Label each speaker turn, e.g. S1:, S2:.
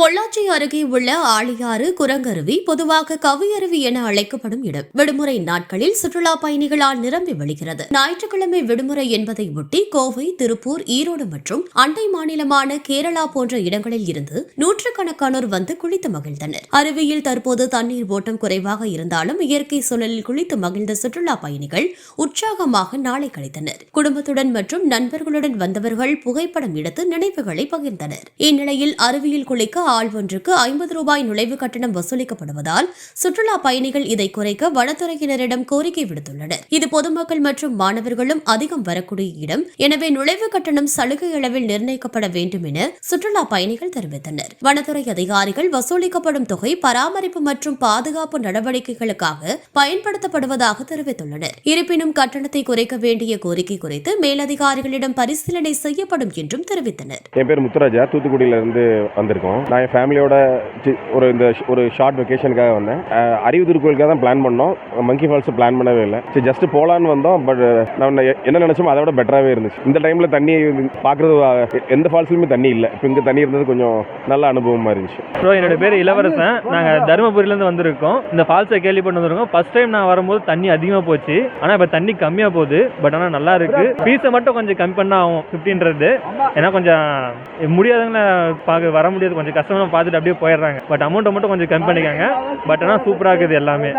S1: பொள்ளாச்சி அருகே உள்ள ஆழியாறு குரங்கருவி பொதுவாக கவியருவி என அழைக்கப்படும் இடம். விடுமுறை நாட்களில் சுற்றுலா பயணிகளால் நிரம்பி வழிகிறது. ஞாயிற்றுக்கிழமை விடுமுறை என்பதை ஒட்டி கோவை திருப்பூர் ஈரோடு மற்றும் அண்டை மாநிலமான கேரளா போன்ற இடங்களில் இருந்து நூற்றுக்கணக்கானோர் வந்து குளித்து மகிழ்ந்தனர். அருவியில் தற்போது தண்ணீர் ஓட்டம் குறைவாக இருந்தாலும் இயற்கை சூழலில் குளித்து மகிழ்ந்த சுற்றுலா பயணிகள் உற்சாகமாக நாளை கழித்தனர். குடும்பத்துடன் மற்றும் நண்பர்களுடன் வந்தவர்கள் புகைப்படம் எடுத்து நினைவுகளை பகிர்ந்தனர். இந்நிலையில் அருவியில் குளிக்க ஆள் ஒன்றுக்கு ஐம்பது ரூபாய் நுழைவு கட்டணம் வசூலிக்கப்படுவதால் சுற்றுலா பயணிகள் இதை குறைக்க வனத்துறையினரிடம் கோரிக்கை விடுத்துள்ளனர். இது பொதுமக்கள் மற்றும் மாணவர்களும் அதிகம் வரக்கூடிய இடம். எனவே நுழைவு கட்டணம் சலுகை அளவில் நிர்ணயிக்கப்பட வேண்டும் என சுற்றுலா பயணிகள் தெரிவித்தனர். வனத்துறை அதிகாரிகள் வசூலிக்கப்படும் தொகை பராமரிப்பு மற்றும் பாதுகாப்பு நடவடிக்கைகளுக்காக பயன்படுத்தப்படுவதாக தெரிவித்துள்ளனர். இருப்பினும் கட்டணத்தை குறைக்க வேண்டிய கோரிக்கை குறித்து மேலதிகாரிகளிடம் பரிசீலனை செய்யப்படும் என்றும் தெரிவித்தனர்.
S2: என் பேர் முத்துராஜா. தூத்துக்குடியில இருந்து வந்திருக்கோம். நான் என் ஃபேமிலியோட ஒரு இந்த ஒரு ஷார்ட் வெக்கேஷனுக்காக வந்தேன். அஹ், கோயிலுக்காக தான் பிளான் பண்ணோம். மங்கி ஃபால்ஸ் பிளான் பண்ணவே இல்லை. சரி ஜஸ்ட் போகலான்னு வந்தோம் பட் நான் என்ன நினச்சோமோ அதை விட பெட்டராகவே இருந்துச்சு. இந்த டைமில் தண்ணி பார்க்குறது எந்த ஃபால்ஸ்லையுமே தண்ணி இல்லை. இப்போ இங்கே தண்ணி இருந்தது கொஞ்சம் நல்ல அனுபவமாக இருந்துச்சு.
S3: ஸோ என்னோட பேர் இளவரசன். நாங்கள் தருமபுரியிலேருந்து வந்திருக்கோம். இந்த ஃபால்ஸை கேள்விப்பட்டு வந்திருக்கோம் ஃபர்ஸ்ட் டைம் நான் வரும்போது தண்ணி அதிகமாக போச்சு. ஆனால் இப்போ தண்ணி கம்மியாக போகுது. பட் ஆனால் நல்லா இருக்கு. ஃபீஸை மட்டும் கொஞ்சம் கம்மி பண்ணால் ஆகும் ஃபிஃப்டின்றது ஏன்னா கொஞ்சம் முடியாதவங்கள பார்க்க வர முடியாது. கொஞ்சம் கஷ்டம் கஸ்டமரும் பார்த்துட்டு அப்படியே போயிடுறாங்க. பட் அமௌண்ட்டை மட்டும் கொஞ்சம் கம்மி பண்ணிக்காங்க. பட் ஆனால் சூப்பராக இருக்குது எல்லாமே.